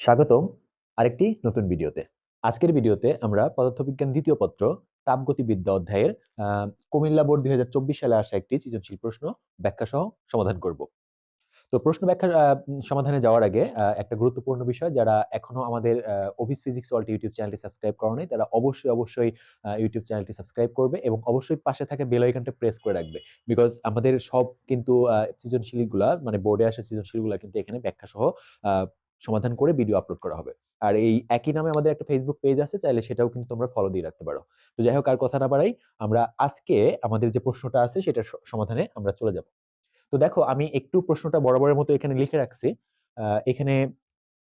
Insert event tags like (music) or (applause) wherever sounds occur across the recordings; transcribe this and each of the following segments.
স্বাগতম আরেকটি নতুন ভিডিওতে। আজকের ভিডিওতে আমরা পদার্থবিজ্ঞান দ্বিতীয় পত্র, তাপগতিবিদ্যা অধ্যায়ের কুমিল্লা বোর্ড দুই হাজার চব্বিশ সালে আসা একটি সৃজনশীল প্রশ্ন ব্যাখ্যা সহ সমাধান করব। তো প্রশ্ন ব্যাখ্যা সমাধানে যাওয়ার আগে একটা গুরুত্বপূর্ণ বিষয় যারা এখনও আমাদের অফিস ফিজিক্স ওয়ার্ল্ড ইউটিউব চ্যানেলটি সাবস্ক্রাইব করেনি, তারা অবশ্যই অবশ্যই ইউটিউব চ্যানেলটি সাবস্ক্রাইব করবে এবং অবশ্যই পাশে থাকে বেল আইকনটা প্রেস করে রাখবে। বিকজ আমাদের সব কিন্তু সৃজনশীলগুলা মানে বোর্ডে আসা সৃজনশীলগুলা কিন্তু এখানে ব্যাখ্যা সহ সমাধান করে ভিডিও আপলোড করা হবে। আর এই একই নামে আমাদের একটা ফেসবুক পেজ আছে, চাইলে সেটাও কিন্তু তোমরা ফলো দিয়ে রাখতে পারো। তো যাই হোক, আর কথা না বাড়াই, আমরা আজকে আমাদের যে প্রশ্নটা আছে, সেটার সমাধানে আমরা চলে যাব। তো দেখো, আমি একটু প্রশ্নটা বরাবরের মতো এখানে লিখে রাখছি। এখানে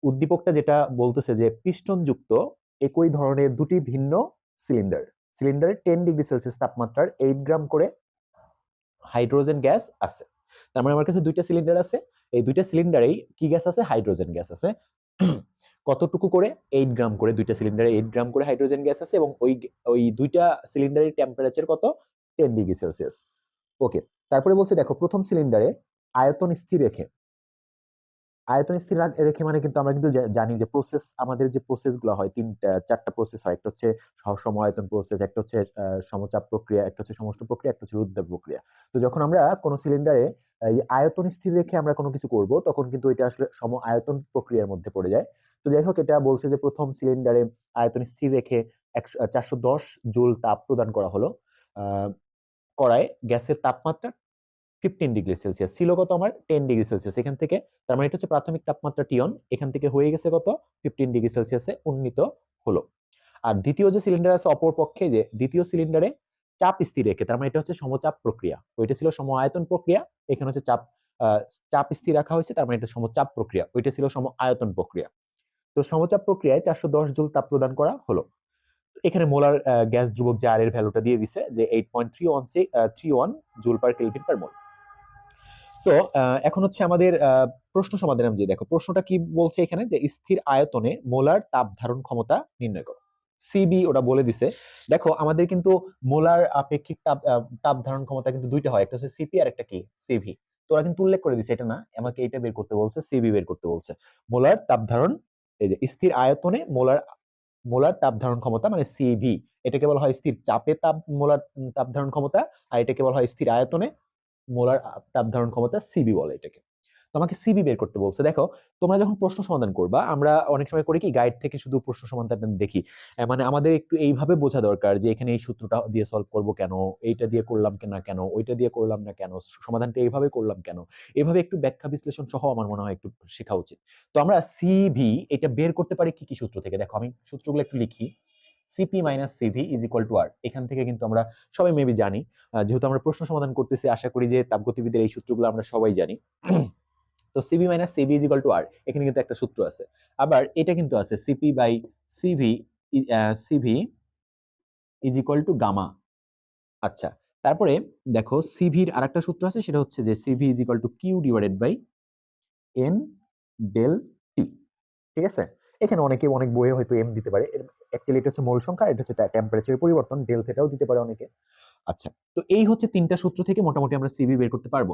উদ্দীপকটা যেটা বলতেছে যে, পিস্টনযুক্ত একই ধরনের দুটি ভিন্ন সিলিন্ডার সিলিন্ডারে টেন ডিগ্রি সেলসিয়াস তাপমাত্রার এইট গ্রাম করে হাইড্রোজেন গ্যাস আছে। তার মানে আমার কাছে দুইটা সিলিন্ডার আছে। এই দুইটা সিলিন্ডারেই কি গ্যাস আছে? হাইড্রোজেন গ্যাস আছে। (clears throat) কতটুকু করে? এইট গ্রাম করে। দুইটা সিলিন্ডারে এইট গ্রাম করে হাইড্রোজেন গ্যাস আছে এবং ওই ওই দুইটা সিলিন্ডারের টেম্পারেচার কত? টেন ডিগ্রি সেলসিয়াস ওকে তারপরে বলছে, দেখো, প্রথম সিলিন্ডারে আয়তন স্থির রেখে আয়তন স্থির রাখ- মানে কিন্তু আমরা কিন্তু জানি যে প্রসেস আমাদের যে প্রসেসগুলো হয় তিনটা চারটা প্রসেস হয়। একটা হচ্ছে সহ- সমায়তন প্রসেস একটা হচ্ছে সমচাপ প্রক্রিয়া, একটা হচ্ছে সমষ্ট প্রক্রিয়া, একটা হচ্ছে উদ্যোগ প্রক্রিয়া। তো যখন আমরা কোনো সিলিন্ডারে আয়তন স্থির রেখে আমরা কোনো কিছু করব, তখন কিন্তু এটা আসলে সম আয়তন প্রক্রিয়ার মধ্যে পড়ে যায়। তো যাই হোক, এটা বলছে যে প্রথম সিলিন্ডারে আয়তন স্থির রেখে একশো চারশো দশ জুল তাপ প্রদান করা হলো করায় গ্যাসের তাপমাত্রা ফিফটিন ডিগ্রি সেলসিয়াস ছিল কত আমার? টেন ডিগ্রি সেলসিয়াস এখান থেকে, তার মানে এটা হচ্ছে প্রাথমিক তাপমাত্রা টিয়ন এখান থেকে হয়ে গেছে কত? ফিফটিন ডিগ্রি সেলসিয়াসে উন্নীত হলো। আর দ্বিতীয় যে সিলিন্ডার আছে অপর পক্ষে, যে দ্বিতীয় সিলিন্ডারে চাপ স্থির রেখে, তার মানে এটা হচ্ছে সমচাপ প্রক্রিয়া। ওইটা ছিল সম আয়তন প্রক্রিয়া, এখানে হচ্ছে চাপ চাপ স্থির রাখা হয়েছে, তার মানে এটা সমচাপ প্রক্রিয়া। ওইটা ছিল সম আয়তন প্রক্রিয়া। তো সমচাপ প্রক্রিয়ায় চারশো দশ জুল তাপ প্রদান করা হলো। এখানে মোলার গ্যাস যুবক যে আর এর ভ্যালুটা দিয়ে দিছে, যে eight point three one three one joule per kelvin per mole তো এখন হচ্ছে আমাদের প্রশ্ন সমাধান আমি যে দেখো। প্রশ্নটা কি বলছে এখানে? যে স্থির আয়তনে মোলার তাপ ধারণ ক্ষমতা নির্ণয় করো। সিবি ওটা বলে দিছে। দেখো, আমাদের কিন্তু মোলার আপেক্ষিক তাপ তাপ ধারণ ক্ষমতা কিন্তু দুইটা হয়। একটা হচ্ছে সিপি আর একটা কি? সিভি তো ওরা কিন্তু উল্লেখ করে দিছে। এটা না, আমাকে এটা বের করতে বলছে সিবি বের করতে বলছে। মোলার তাপ ধারণ, এই যে স্থির আয়তনে মোলার মোলার তাপ ধারণ ক্ষমতা মানে সিভি এটাকে বলা হয় স্থির চাপে তাপ, মোলার তাপ ধারণ ক্ষমতা, আর এটাকে বলা হয় স্থির আয়তনে মোলার তাপ ধারণ ক্ষমতা সিবি বলে এটাকে। তো আমাকে সিবি বের করতে বলছে। দেখো, তোমরা যখন প্রশ্ন সমাধান করবা, আমরা অনেক সময় করি কি গাইড থেকে শুধু প্রশ্ন সমাধান দেখি। মানে আমাদের একটু এইভাবে বোঝা দরকার যে, এখানে এই সূত্রটা দিয়ে সলভ করব কেন? এইটা দিয়ে করলাম না কেন? ওইটা দিয়ে করলাম না কেন? সমাধানটা এইভাবে করলাম কেন? এভাবে একটু ব্যাখ্যা বিশ্লেষণ সহ আমার মনে হয় একটু শেখা উচিত। তো আমরা সিভি এটা বের করতে পারি কি কি সূত্র থেকে? দেখো, আমি সূত্রগুলো একটু লিখি। CP minus CV is equal to R এখান থেকে কিন্তু আমরা সবাই মেবি জানি। যেহেতু আমরা প্রশ্ন সমাধান করতেছি, আশা করি যে তাপগতিবিদের এই সূত্রগুলো আমরা সবাই জানি। (clears throat) তো CV minus CV is equal to R এখানে কিন্তু একটা সূত্র আছে। আবার এটা কিন্তু আছে CP by CV CV is equal to gamma আচ্ছা তারপরে দেখো সিভির আরেকটা সূত্র আছে, সেটা হচ্ছে যে CV is equal to Q divided by N del T ঠিক আছে? এখানে অনেকে অনেক বইয়ে হয়তো এম দিতে পারে। অ্যাকচুয়ালি এটা হচ্ছে মোল সংখ্যা, এটা হচ্ছে টেম্পারেচারের পরিবর্তন ডেল থেটাও দিতে পারে অনেকে। আচ্ছা তো এই হচ্ছে তিনটা সূত্র থেকে মোটামুটি আমরা সিভি বের করতে পারব।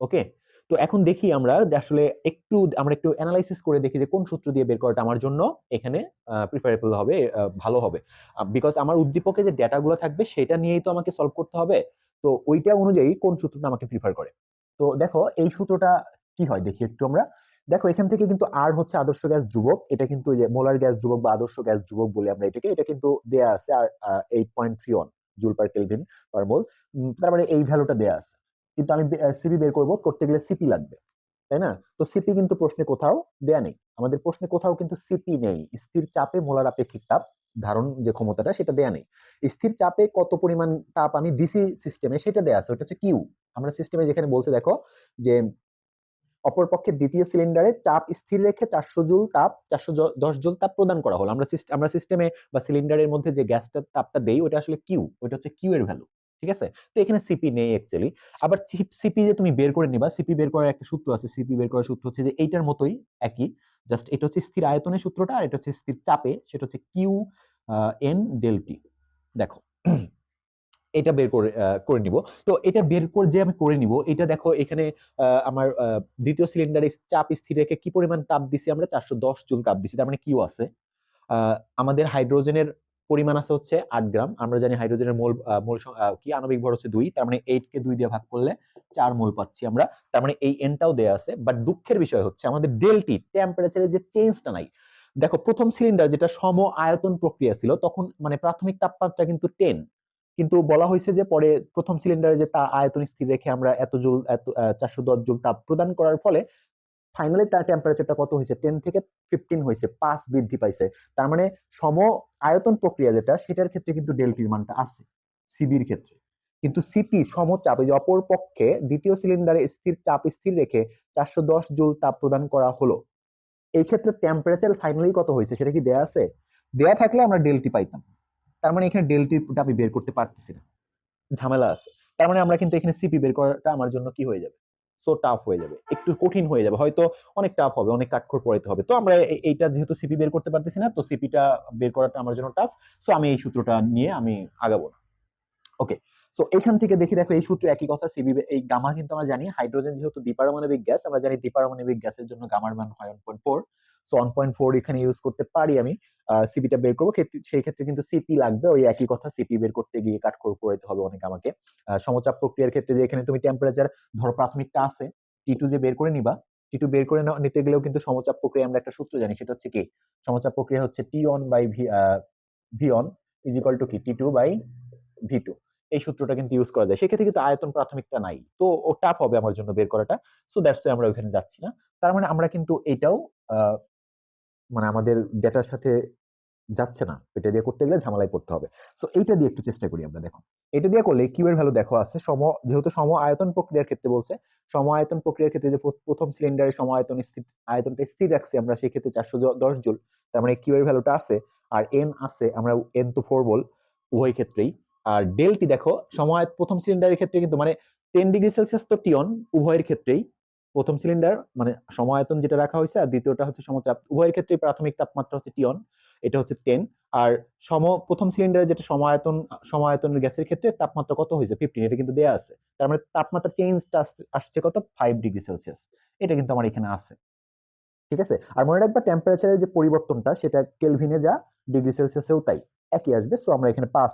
ওকে? তো এখন দেখি আমরা আসলে একটু, আমরা একটু অ্যানালাইসিস করে দেখি যে কোন সূত্র দিয়ে বের করাটা আমার জন্য এখানে প্রিফারেবল হবে ভালো হবে। বিকজ আমার উদ্দীপকে যে ডেটাগুলো থাকবে সেটা নিয়েই তো আমাকে সলভ করতে হবে। তো ওইটা অনুযায়ী কোন সূত্রটা আমাকে প্রিফার করে? তো দেখো, এই সূত্রটা কি হয়? দেখি একটু আমরা। দেখো, এখান থেকে কিন্তু আর হচ্ছে আদর্শ গ্যাস ধ্রুবক। এটা কিন্তু যে মোলার গ্যাস ধ্রুবক বা আদর্শ গ্যাস ধ্রুবক বলে আমরা এটাকে, এটা কিন্তু দেয়া আছে R eight point three one joule per kelvin per mole তার মানে এই ভ্যালুটা দেয়া আছে। কিন্তু আমি সিপি বের করব, করতে গেলে সিপি লাগবে, তাই না? তো সিপি কিন্তু প্রশ্নে কোথাও দেয়া নেই। আমাদের প্রশ্নে কোথাও কিন্তু সিপি নেই। স্থির চাপে মোলার আপেক্ষিক তাপ ধারণ যে ক্ষমতাটা, সেটা দেয়া নেই। স্থির চাপে কত পরিমাণ তাপ আমি ডিসি সিস্টেমে সেটা দেয়া আছে, ওটা হচ্ছে কিউ আমরা সিস্টেমে যেখানে বলছে, দেখো যে অপরপক্ষে দ্বিতীয় সিলিন্ডারে চাপ স্থির রেখে চারশো জুল তাপ, চারশো দশ জুল তাপ প্রদান করা হলো। আমরা আমরা সিস্টেমে বা সিলিন্ডারের মধ্যে যে গ্যাসটা তাপটা দেই ওটা আসলে কিউ ওটা হচ্ছে কিউ এর ভ্যালু ঠিক আছে? তো এখানে সিপি নেই অ্যাকচুয়ালি আবার সিপি যে তুমি বের করে নিবা সিপি বের করার একটা সূত্র আছে। সিপি বের করার সূত্র হচ্ছে যে এইটার মতোই একই জাস্ট এটা হচ্ছে স্থির আয়তনের সূত্রটা আর এটা হচ্ছে স্থির চাপে, সেটা হচ্ছে কিউ এন ডেল টি দেখো এটা বের করে করে নিব। তো এটা বের করে যে আমি করে নিব, এটা দেখো এখানে আমার দ্বিতীয় সিলিন্ডারে চাপ স্থির রেখে কি পরিমাণ তাপ দিছি আমরা? চারশো দশ জুল তাপ দিছি, তার মানে কিউ আছে। আমাদের হাইড্রোজেনের পরিমাণ আছে হচ্ছে আট গ্রাম। আমরা জানি হাইড্রোজেনের মোল মোল কি আণবিক ভর হচ্ছে দুই, তার মানে এইট কে দুই দিয়ে ভাগ করলে চার মোল পাচ্ছি আমরা। তার মানে এই এনটাও দেয়া আছে। বাট দুঃখের বিষয় হচ্ছে আমাদের ডেলটি টেম্পারেচারের যে চেঞ্জটা নাই। দেখো, প্রথম সিলিন্ডার যেটা সম আয়তন প্রক্রিয়া ছিল, তখন মানে প্রাথমিক তাপমাত্রা কিন্তু টেন কিন্তু বলা হয়েছে যে পরে প্রথম সিলিন্ডারে যে তা আয়তন স্থির রেখে আমরা এত জুল, এত চারশো দশ জুল তাপ প্রদান করার ফলে ফাইনালি তার টেম্পারেচারটা কত হয়েছে? টেন থেকে ফিফটিন হয়েছে, পাঁচ বৃদ্ধি পাইছে। তার মানে সম আয়তন প্রক্রিয়া যেটা, সেটার ক্ষেত্রে কিন্তু ডেলটির মানটা আছে সিবির ক্ষেত্রে। কিন্তু সিপি সমচাপ এই যে অপর পক্ষে দ্বিতীয় সিলিন্ডারে স্থির চাপ স্থির রেখে চারশো দশ জুল তাপ প্রদান করা হলো, এই ক্ষেত্রে টেম্পারেচার ফাইনালি কত হয়েছে সেটা কি দেয়া আছে? দেয়া থাকলে আমরা ডেলটি পাইতাম। তার মানে এখানে ডেলটিটা আমি বের করতে পারতেছি না। ঝামেলা আছে। তার মানে আমরা কিন্তু এখানে সিপি বের করাটা আমার জন্য কি হয়ে যাবে? সো টাফ হয়ে যাবে। একটু কঠিন হয়ে যাবে। হয়তো অনেক টাফ হবে, অনেক কাঠখড় পড়াইতে হবে। তো আমরা এইটা যেহেতু সিপি বের করতে পারতেছি না, তো সিপিটা বের করাটা আমার জন্য টাফ সো আমি এই সূত্রটা নিয়ে আমি আগাবো না। ওকে সো এখান থেকে দেখি, দেখো, এই সূত্র একই কথা সিবি এই গামা কিন্তু আমরা জানি। হাইড্রোজেন যেহেতু দ্বিপারমাণবিক গ্যাস, আমরা জানি দ্বিপারমাণবিক গ্যাসের জন্য গামার মান হয় one point four so one point four এখানে ইউজ করতে পারি আমি। সিপিটা বের করব। সেই ক্ষেত্রে কিন্তু সিপি লাগবে। ওই একই কথা সিপি বের করতে গিয়ে কাঠখড় পড়াইতে হবে অনেক আমাকে। সমচাপ প্রক্রিয়ার ক্ষেত্রে যে এখানে তুমি টেম্পারেচার ধরো প্রাথমিকটা আছে টি টু যে বের করে নিবা টি টু বের করে নিতে গেলেও কিন্তু সমচাপ প্রক্রিয়া আমরা একটা সূত্র জানি, সেটা হচ্ছে কি? সমচাপ প্রক্রিয়া হচ্ছে T one by V one is equal to কি? T two by V two এই সূত্রটা কিন্তু ইউজ করা যায়। সেক্ষেত্রে কিন্তু আয়তন প্রাথমিকটা নাই। তো, ও টাফ হবে আমার জন্য বের করাটা। সো দ্যাটস আমরা ওখানে যাচ্ছি না। তার মানে আমরা কিন্তু এটাও মানে আমাদের ডেটার সাথে যাচ্ছে না। এটা দিয়ে করতে গেলে ঝামেলায় পড়তে হবে। সো এইটা দিয়ে একটু চেষ্টা করি আমরা, দেখো। এটা দিয়ে করলে কিউ এর ভ্যালু দেখো আছে। সম, যেহেতু সম আয়তন প্রক্রিয়ার ক্ষেত্রে বলছে, সম আয়তন প্রক্রিয়ার ক্ষেত্রে যে প্রথম সিলিন্ডারের সম আয়তন স্থির, আয়তনটা স্থির রাখছি আমরা, সেই ক্ষেত্রে চারশো দশ জুল। তার মানে কিউ এর ভ্যালুটা আছে, আর এন আছে, আমরা এন তো ফোর বল, উভয় ক্ষেত্রেই। আর ডেলটি দেখো সময় প্রথম সিলিন্ডারের ক্ষেত্রে কিন্তু মানে টেন ডিগ্রি সেলসিয়াস তো টিয়ন উভয়ের ক্ষেত্রেই। প্রথম সিলিন্ডার মানে সমায়তন যেটা রাখা হয়েছে, আর দ্বিতীয়টা হচ্ছে সমচাপ। উভয়ের ক্ষেত্রে প্রাথমিক তাপমাত্রা হচ্ছে টিয়ন এটা হচ্ছে টেন আর সম, প্রথম সিলিন্ডারে যেটা সমায়তন সমায়তনের গ্যাসের ক্ষেত্রে তাপমাত্রা কত হয়েছে? ফিফটিন এটা কিন্তু দেয়া আছে। তার মানে তাপমাত্রা চেঞ্জটা আসছে কত? ফাইভ ডিগ্রি সেলসিয়াস এটা কিন্তু আমার এখানে আছে। ঠিক আছে? আর মনে রাখবা টেম্পারেচারের যে পরিবর্তনটা, সেটা কেলভিনে যা ডিগ্রি সেলসিয়াসেও তাই। একই আসবে সো আমরা এখানে পাঁচ,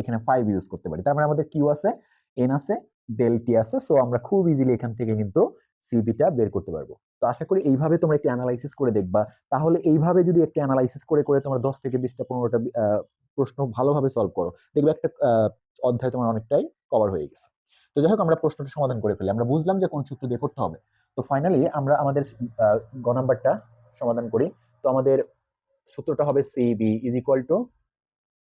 এখানে ফাইভ ইউজ করতে পারি। তার মানে আমাদের কিউ আছে এন আছে ডেল টি আছে সো আমরা খুব ইজিলি এখান থেকে কিন্তু সিবিটা বের করতে পারব। তো আশা করি এইভাবে তোমরা একটি অ্যানালাইসিস করে দেখবা। তাহলে এইভাবে যদি একটি অ্যানালাইসিস করে করে তোমরা দশ থেকে বিশটা পনেরোটা প্রশ্ন ভালোভাবে সলভ করো, দেখবে একটা অধ্যায় তোমার অনেকটাই কভার হয়ে গেছে। তো যাই হোক, আমরা প্রশ্নটা সমাধান করে ফেলি। আমরা বুঝলাম যে কোন সূত্র দিয়ে করতে হবে। তো ফাইনালি আমরা আমাদের গ নাম্বারটা সমাধান করি। তো আমাদের সূত্রটা হবে CV is equal to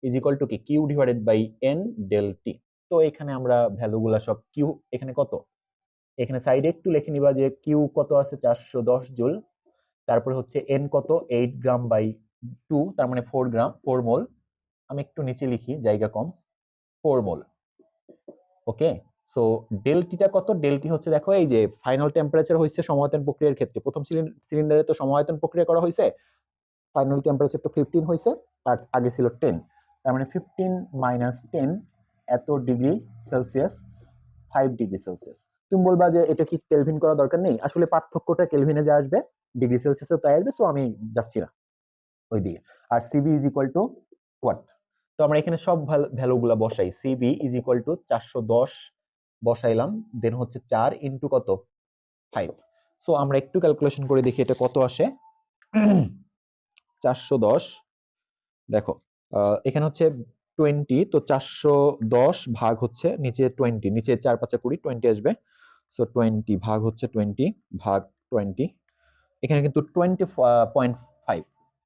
is equal to কি? Q divided by N del T তো এখানে আমরা ভ্যালুগুলা সব কিউ এখানে কত? এখানে সাইডে একটু লিখে নিবা যে কিউ কত আছে চারশো দশ জুল, তারপরে হচ্ছে এন কত? এইট গ্রাম বাই টু তার মানে ফোর গ্রাম ফোর মোল আমি একটু নিচে লিখি, জায়গা কম। ফোর মোল ওকে সো ডেলটিটা কত? ডেলটি হচ্ছে দেখো, এই যে ফাইনাল টেম্পারেচার হয়েছে সমায়তন প্রক্রিয়ার ক্ষেত্রে। প্রথম সিলিন্ডারে তো সমায়তন প্রক্রিয়া করা হয়েছে ফাইনাল টেম্পারেচার তো ফিফটিন হয়েছে আর আগে ছিল টেন তার মানে ফিফটিন মাইনাস টেন এত degree Celsius five degree Celsius তুমি বলবা যে এটা কি কেলভিন করা দরকার নেই? আসলে পার্থক্যটা কেলভিনে যা আসবে ডিগ্রি সেলসিয়াসে তাই আসবে সো আমি যাচ্ছি না ওই দিকে আর CV is equal to what তো আমরা এখানে সব ভ্যালুগুলা বসাই। সিবি ইজ ইকুয়াল টু চারশো দশ বসাইলাম দেন হচ্ছে চার ইন্টু কত? ফাইভ সো আমরা একটু ক্যালকুলেশন করে দেখি এটা কত আসে। চারশো দশ, দেখো এখানে হচ্ছে টোয়েন্টি তো চারশো দশ ভাগ হচ্ছে নিচে টোয়েন্টি নিচে চার পাঁচা কুড়ি টোয়েন্টি আসবে। সো টোয়েন্টি ভাগ হচ্ছে টোয়েন্টি ভাগ টোয়েন্টি এখানে কিন্তু twenty point five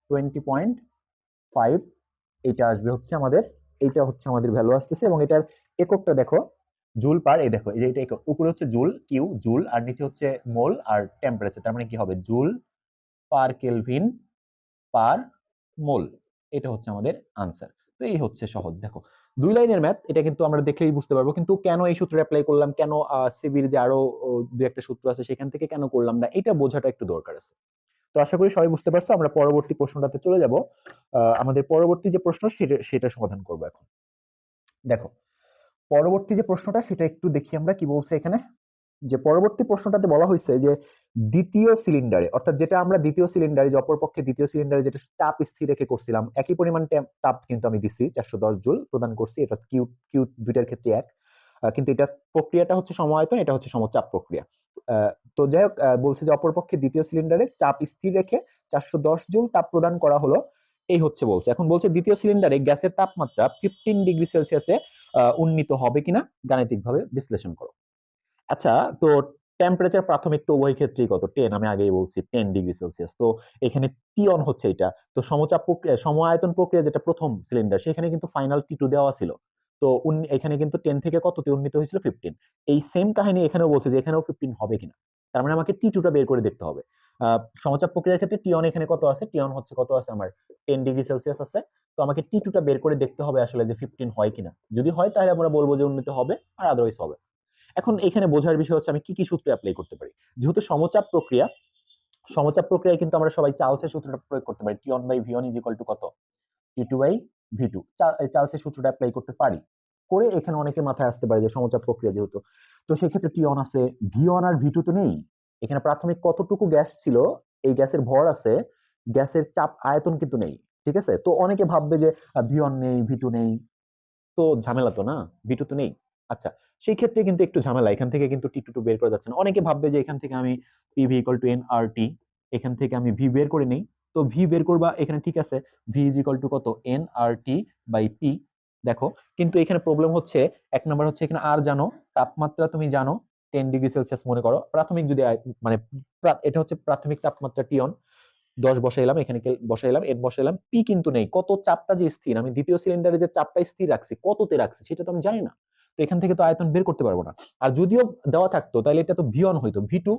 twenty point five এইটা আসবে হচ্ছে আমাদের, এইটা হচ্ছে আমাদের ভ্যালু আসতেছে এবং এটার এককটা দেখো জুল পার এই দেখো, এই যে এটা একক উপরে হচ্ছে জুল কিউ জুল আর নিচে হচ্ছে মোল আর টেম্পারেচার তার মানে কি হবে? Joule per kelvin per mole এটা হচ্ছে আমাদের আনসার তো এই হচ্ছে সহজ, দেখো। দুই লাইনের ম্যাথ, এটা কিন্তু আমরা দেখলেই বুঝতে পারব। কিন্তু কেন এই সূত্র অ্যাপ্লাই করলাম? কেন সিবির যে আরও দু একটা সূত্র আছে সেখান থেকে কেন করলাম না? এটা বোঝাটা একটু দরকার আছে। তো আশা করি সবাই বুঝতে পারছ, আমরা পরবর্তী প্রশ্নটাতে চলে যাব। আমাদের পরবর্তী যে প্রশ্ন সেটা সেটা সমাধান করব এখন। দেখো, পরবর্তী যে প্রশ্নটা সেটা একটু দেখি আমরা, কি বলছে এখানে? যে পরবর্তী প্রশ্নটাতে বলা হয়েছে যে দ্বিতীয় সিলিন্ডারে অর্থাৎ যেটা আমরা দ্বিতীয় সিলিন্ডারে যে অপরপক্ষে দ্বিতীয় সিলিন্ডারে যেটা চাপ স্থির রেখে করছিলাম, একই পরিমাণ তাপ কিন্তু আমি দিছি, চারশো দশ জুল প্রদান করছি, এটা কিউ কিউ দুইটার ক্ষেত্রে এক। কিন্তু এটা প্রক্রিয়াটা হচ্ছে সমায়তন এটা হচ্ছে সমচাপ প্রক্রিয়া। তো যাই হোক বলছে যে অপরপক্ষে দ্বিতীয় সিলিন্ডারে চাপ স্থির রেখে চারশো দশ জুল তাপ প্রদান করা হলো, এই হচ্ছে বলছে। এখন বলছে দ্বিতীয় সিলিন্ডারে গ্যাসের তাপমাত্রা ফিফটিন ডিগ্রি সেলসিয়াসে উন্নীত হবে কিনা, গাণিতিকভাবে বিশ্লেষণ করো। আচ্ছা তো টেম্পারেচার প্রাথমিক তো উভয় ক্ষেত্রেই কত? টেন আমি আগেই বলছি টেন ডিগ্রি সেলসিয়াস তো এখানে টি অন হচ্ছে এটা তো সমচাপ প্রক্রিয়া সমায়তন প্রক্রিয়া যেটা প্রথম সিলিন্ডার সেখানে কিন্তু ফাইনাল টি টু দেওয়া ছিল। তো এখানে কিন্তু টেন থেকে কততে উন্নীত হয়েছিল ফিফটিন এই সেম কাহিনী এখানেও বলছে যে এখানেও ফিফটিন হবে কিনা। তার মানে আমাকে টি টুটা বের করে দেখতে হবে। সমচাপ প্রক্রিয়ার ক্ষেত্রে টি অন এখানে কত আছে? টি অন হচ্ছে কত আছে? আমার টেন ডিগ্রি সেলসিয়াস আছে। তো আমাকে টি টুটা বের করে দেখতে হবে আসলে যে ফিফটিন হয় কিনা। যদি হয় তাহলে আমরা বলব যে উন্নীত হবে আর আদারওয়াইজ হবে। এখন এখানে বোঝার বিষয় হচ্ছে আমি কি কি সূত্র অ্যাপ্লাই করতে পারি। যেহেতু সমচাপ প্রক্রিয়া, সমচাপ প্রক্রিয়ায় কিন্তু আমরা সবাই চার্লসের সূত্রটা প্রয়োগ করতে পারি। T one by V one is equal to কত? T two by V two চার্লসের সূত্রটা অ্যাপ্লাই করতে পারি। করে এখানে অনেকে মাথায় আসতে পারে যে সমচাপ প্রক্রিয়া যেহেতু। তো সেক্ষেত্রে টি অন আছে ভি ওয়ান আর ভি টু তো নেই। এখানে প্রাথমিক কতটুকু গ্যাস ছিল, এই গ্যাসের ভর আছে, গ্যাসের চাপ আয়তন কিন্তু নেই, ঠিক আছে? তো অনেকে ভাববে যে ভি ওয়ান নেই ভি টু নেই। তো ঝামেলা তো না ভি টু তো নেই। আচ্ছা সেই ক্ষেত্রে কিন্তু একটু ঝামেলা। এখান থেকে কিন্তু টি টু টু বের করা যাচ্ছে না অনেকে ভাববে যে এখান থেকে আমি P V equal to N R T এখান থেকে আমি ভি বের করে নেই। তো ভি বের করবা, এখানে ঠিক আছে ভি ইজ ইকুয়াল টু কত? N R T by P দেখো, কিন্তু এখানে প্রবলেম হচ্ছে, এক নম্বর হচ্ছে এখানে আর জানো, তাপমাত্রা তুমি জানো টেন ডিগ্রি সেলসিয়াস মনে করো। প্রাথমিক যদি মানে এটা হচ্ছে প্রাথমিক তাপমাত্রা টিয়ন দশ বসাইলাম, এখানে বসাইলাম এন বসাইলাম পি কিন্তু নেই। কত চাপটা যে স্থির, আমি দ্বিতীয় সিলিন্ডারে যে চাপটা স্থির রাখছি, কততে রাখছি, সেটা তো আমি জানি না। তো এখান থেকে তো আয়তন বের করতে পারব না। আর যদিও দেওয়া থাকতো, তাহলে এটা তো ভি হইতো। ভি টু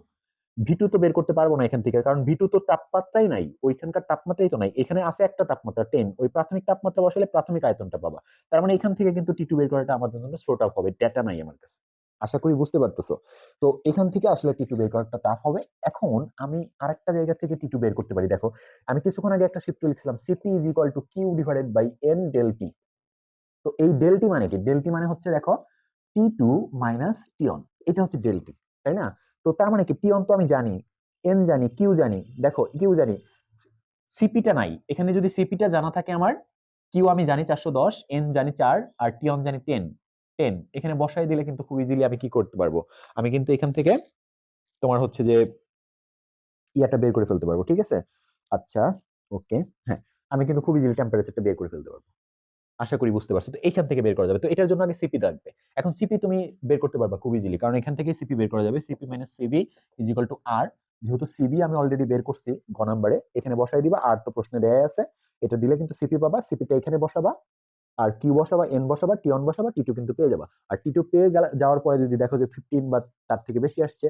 ভি টু তো বের করতে পারব না এখান থেকে, কারণ ভি টু তো তাপমাত্রাই নাই, ওইখানকার তাপমাত্রাই তো নাই। এখানে আছে একটা তাপমাত্রা টেন ওই প্রাথমিক তাপমাত্রা বসালে প্রাথমিক আয়তনটা পাবা। তার মানে এখান থেকে কিন্তু টি টু বের করাটা আমাদের জন্য শর্ট আপ হবে ডেটা নাই আমার কাছে। আশা করি বুঝতে পারতেছো। তো এখান থেকে আসলে টি টু বের করাটা টাফ হবে। এখন আমি আরেকটা জায়গা থেকে টি টু বের করতে পারি, দেখো। আমি কিছুক্ষণ আগে একটা সূত্র লিখছিলাম CP is equal to Q divided by N del T তো এই ডেল টি মানে কি? ডেল টি মানে হচ্ছে দেখো T two minus T one এটা হচ্ছে ডেল টি তাই না? তো তার মানে কি? টি অন তো আমি জানি এন জানি কিউ জানি, দেখো কিউ জানি। সিপিটা নাই। এখানে যদি সিপিটা জানা থাকে আমার কিউ আমি জানি চারশো দশ এন জানি চার, আর টি অন জানি টেন টেন এখানে বসাই দিলে কিন্তু খুব ইজিলি আমি কি করতে পারব? আমি কিন্তু এখান থেকে তোমার হচ্ছে যে ইয়াটা বের করে ফেলতে পারব, ঠিক আছে? আচ্ছা ওকে হ্যাঁ। আমি কিন্তু খুব ইজিলি টেম্পারেচারটা বের করে ফেলতে পারব। আশা করি বুঝতে পারছ। তো এখান থেকে বের করা যাবে। তো এটার জন্য আগে সিপি লাগবে এখন সিপি তুমি বের করতে পারবা খুব ইজিলি কারণ এখান থেকে সিপি বের করা যাবে। CP minus CV is equal to R যেহেতু সিবি আমি অলরেডি বের করছি ঘ নাম্বারে এখানে বসাই দিবা। আর তো প্রশ্নে দেয়া আছে। এটা দিলে কিন্তু সিপি পাবা। সিপিটা এখানে বসাবা। আর কিউ বসাবা এন বসাবা টি অন বসাবা টি টু কিন্তু পেয়ে যাবা। আর টি টু পেয়ে যাওয়ার পরে যদি দেখো যে ফিফটিন বা তার থেকে বেশি আসছে,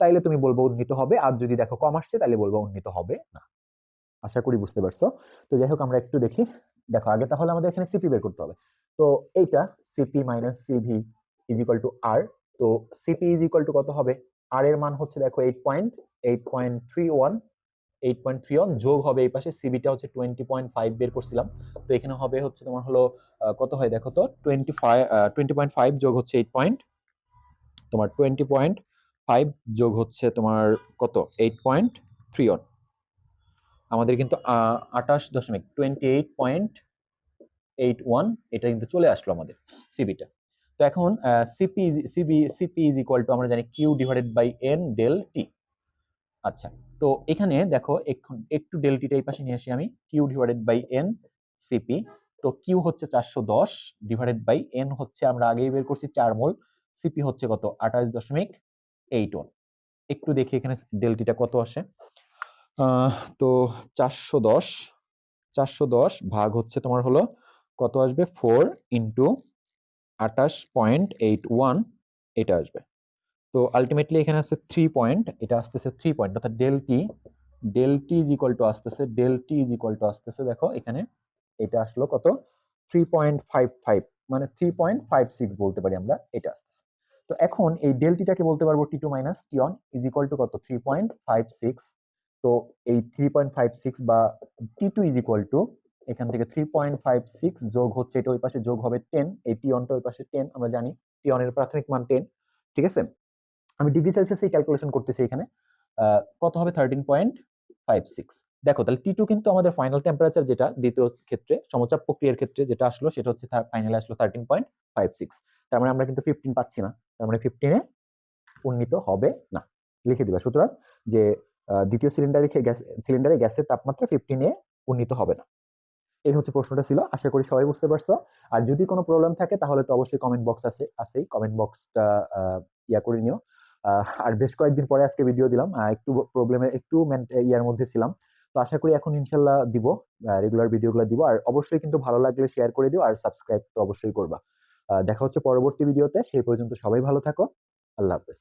তাইলে তুমি বলব উন্নীত হবে। আর যদি দেখো কম আসছে তাহলে বলব উন্নীত হবে না। আশা করি বুঝতে পারছ। তো যাই হোক, আমরা একটু দেখি। দেখো, আগে তাহলে আমাদের এখানে সিপি বের করতে হবে। তো এইটা CP minus CV is equal to R তো সিপি ইজ ইকুয়াল টু কত হবে? আর এর মান হচ্ছে দেখো eight point eight point three one eight point three one যোগ হবে এই পাশে সিবিটা হচ্ছে টোয়েন্টি পয়েন্ট ফাইভ বের করছিলাম। তো এখানে হবে হচ্ছে তোমার হলো কত হয় দেখো তো? Twenty five twenty point five যোগ হচ্ছে এইট পয়েন্ট তোমার টোয়েন্টি পয়েন্ট ফাইভ যোগ হচ্ছে তোমার কত? এইট পয়েন্ট থ্রি ওয়ান আমাদের কিন্তু আঠাশ দশমিক twenty eight point eight one এটা কিন্তু চলে আসলো আমাদের সিবিটা তো এখন CP CV CP is equal to আমরা জানি Q divided by N del T আচ্ছা তো এখানে দেখো এখন একটু ডেল টিটা এই পাশে নিয়ে আসি আমি। Q divided by N CP তো কিউ হচ্ছে চারশো দশ ডিভাইডেড বাই এন হচ্ছে আমরা আগেই বের করছি চার মোল সিপি হচ্ছে কত? আঠাশ দশমিক এইট ওয়ান একটু দেখি এখানে ডেলটিটা কত আসে। তো চারশো দশ চারশো দশ ভাগ হচ্ছে তোমার হলো কত আসবে? ফোর ইন্টু আঠাশ পয়েন্ট এইট ওয়ান এটা আসবে। তো আলটিমেটলি এখানে আসছে থ্রি পয়েন্ট এটা আসতেছে থ্রি পয়েন্ট অর্থাৎ del t del t is equal to আসতেছে del t is equal to আসতেছে, দেখো এখানে এটা আসলো কত? থ্রি পয়েন্ট ফাইভ ফাইভ মানে থ্রি পয়েন্ট ফাইভ সিক্স বলতে পারি আমরা, এটা আসতেছে। তো এখন এই ডেল টিটাকে বলতে পারব t two minus t one is equal to কত? থ্রি পয়েন্ট ফাইভ সিক্স তো এই থ্রি পয়েন্ট ফাইভ সিক্স বা t two is equal to এখান থেকে থ্রি পয়েন্ট ফাইভ সিক্স যোগ হচ্ছে এটা ওই পাশে যোগ হবে টেন এই টি অনটা ওই পাশে টেন আমরা জানি টি অনের প্রাথমিক মান টেন ঠিক আছে? আমি ডিগ্রি সেলসিয়াসে ক্যালকুলেশন করতেছি এখানে কত হবে থার্টিন পয়েন্ট ফাইভ সিক্স দেখো, তাহলে টি টু কিন্তু আমাদের ফাইনাল টেম্পারেচার যেটা, দ্বিতীয় ক্ষেত্রে, সমচাপ প্রক্রিয়ার ক্ষেত্রে যেটা আসলো, সেটা হচ্ছে ফাইনালে আসলো থার্টিন পয়েন্ট ফাইভ সিক্স তার মানে আমরা কিন্তু ফিফটিন পাচ্ছি না, তার মানে ফিফটিনে উন্নীত হবে না। লিখে দিবা সুতরাং যে দ্বিতীয় সিলিন্ডারে গ্যাস সিলিন্ডারে গ্যাসের তাপমাত্রা ফিফটিনে উন্নীত হবে না। এই হচ্ছে প্রশ্নটা ছিল, আশা করি সবাই বুঝতে পারছ। আর যদি কোনো প্রবলেম থাকে, তাহলে তো অবশ্যই কমেন্ট বক্স আছে, আছেই। কমেন্ট বক্সটা ইয়া করে নিও। আর বেশ কয়েকদিন পরে আজকে ভিডিও দিলাম একটু প্রবলেমে একটু ইয়ার মধ্যে ছিলাম। তো আশা করি এখন ইনশাল্লাহ দিব রেগুলার ভিডিওগুলো দিব। আর অবশ্যই কিন্তু ভালো লাগলে শেয়ার করে দিও, আর সাবস্ক্রাইব তো অবশ্যই করবা। দেখা হচ্ছে পরবর্তী ভিডিওতে সেই পর্যন্ত সবাই ভালো থাকো। আল্লাহ হাফেজ।